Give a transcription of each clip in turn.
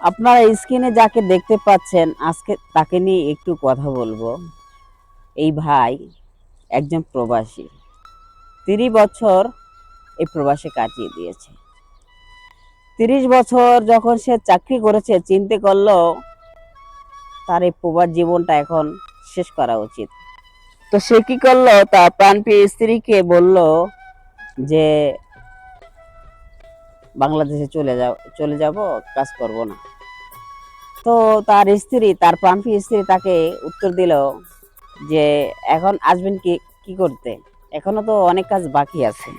আপনারা স্ক্রিনে যাকে দেখতে পাচ্ছেন, আজকে তাকে নিয়ে একটু কথা বলব। এই ভাই একজন প্রবাসী। তিরিশ বছর এই প্রবাসে কাটিয়ে দিয়েছে। তিরিশ বছর যখন সে চাকরি করেছে, চিনতে করল তার এই প্রবাস জীবনটা এখন শেষ করা উচিত। তো সে কি করল? তার প্রাণপ্রিয় স্ত্রীকে বলল যে বাংলাদেশে চলে যাও, চলে যাব, কাজ করব না। তো তার স্ত্রী, তার প্রাণপ্রিয় স্ত্রী তাকে উত্তর দিল যে, এখন আসবেন কি কি করতে? এখনও তো অনেক কাজ বাকি আছে।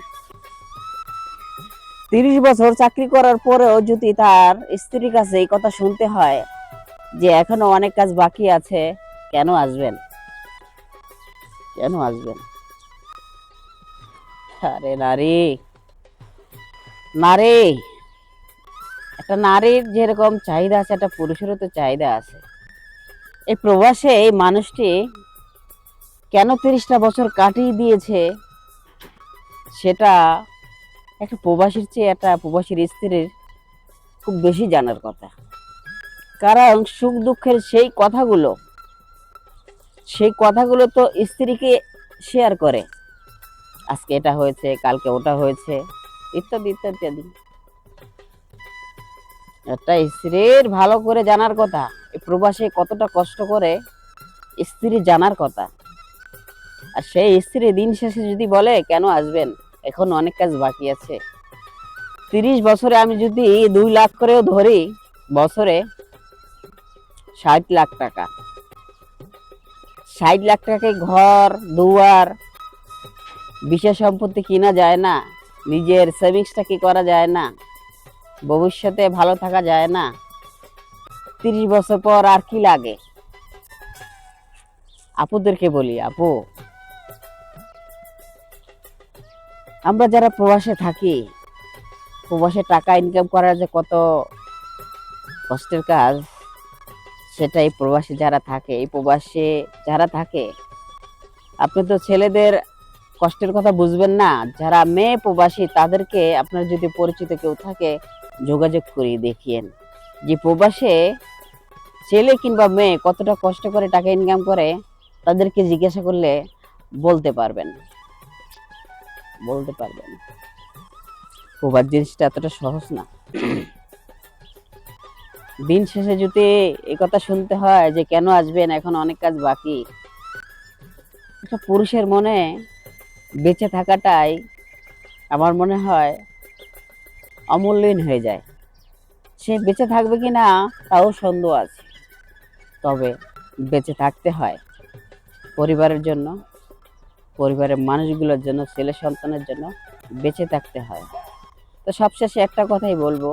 তিরিশ বছর চাকরি করার পরেও যদি তার স্ত্রীর কাছে এই কথা শুনতে হয় যে, এখনও অনেক কাজ বাকি আছে, কেন আসবেন? কেন আসবেন? আরে নারী! নারী। একটা নারীর যেরকম চাহিদা আছে, একটা পুরুষেরও তো চাহিদা আছে। এই প্রবাসে এই মানুষটি কেন তিরিশটা বছর কাটিয়ে দিয়েছে, সেটা একটা প্রবাসীর চেয়ে একটা প্রবাসীর স্ত্রীর খুব বেশি জানার কথা। কারণ সুখ দুঃখের সেই কথাগুলো সেই কথাগুলো তো স্ত্রীকে শেয়ার করে। আজকে এটা হয়েছে, কালকে ওটা হয়েছে। ইত্যাদি ইত্যাদি একটা স্ত্রীর ভালো করে জানার কথা প্রবাসে কতটা কষ্ট করে স্ত্রী জানার কথা। আর সেই স্ত্রী দিন শেষে যদি বলে, কেন আসবেন? এখন অনেক কাজ বাকি আছে। তিরিশ বছরে আমি যদি দুই লাখ করেও ধরি, বছরে ষাট লাখ টাকা। ষাট লাখ টাকায় ঘর, দুয়ার বিশেষ সম্পত্তি কিনা যায় না। নিজের সেভিংসটা কি করা যায় না? ভবিষ্যতে ভালো থাকা যায় না? তিরিশ বছর পর আর কি লাগে? আপুদেরকে বলি, আপু। আমরা যারা প্রবাসে থাকি, প্রবাসে টাকা ইনকাম করার যে কত কষ্টের কাজ, সেটাই প্রবাসী যারা থাকে, এই প্রবাসে যারা থাকে, আপনি তো ছেলেদের কষ্টের কথা বুঝবেন না। যারা মেয়ে প্রবাসী, তাদেরকে আপনার যদি পরিচিত কেউ থাকে, যোগাযোগ করিয়ে দেখিয়েন। যে প্রবাসে ছেলে কিংবা মেয়ে কতটা কষ্ট করে টাকা ইনকাম করে, তাদেরকে জিজ্ঞাসা করলে বলতে পারবেন। বলতে পারবেন। প্রবাস জিনিসটা এতটা সহজ না। দিন শেষে যদি এই কথা শুনতে হয় যে কেন আসবেন, এখন অনেক কাজ বাকি। একটা পুরুষের মনে বেঁচে থাকাটাই আমার মনে হয় অমূল্যহীন হয়ে যায়। সে বেঁচে থাকবে কি না, তাও সন্দেহ আছে। তবে বেঁচে থাকতে হয় পরিবারের জন্য, পরিবারের মানুষগুলোর জন্য, ছেলে সন্তানের জন্য বেঁচে থাকতে হয়। তো সবশেষে একটা কথাই বলব,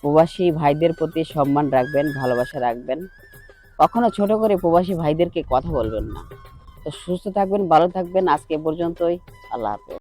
প্রবাসী ভাইদের প্রতি সম্মান রাখবেন, ভালোবাসা রাখবেন। কখনো ছোট করে প্রবাসী ভাইদেরকে কথা বলবেন না। তো সুস্থ থাকবেন ভালো থাকবেন। আজকে পর্যন্তই। আল্লাহ হাফেজ।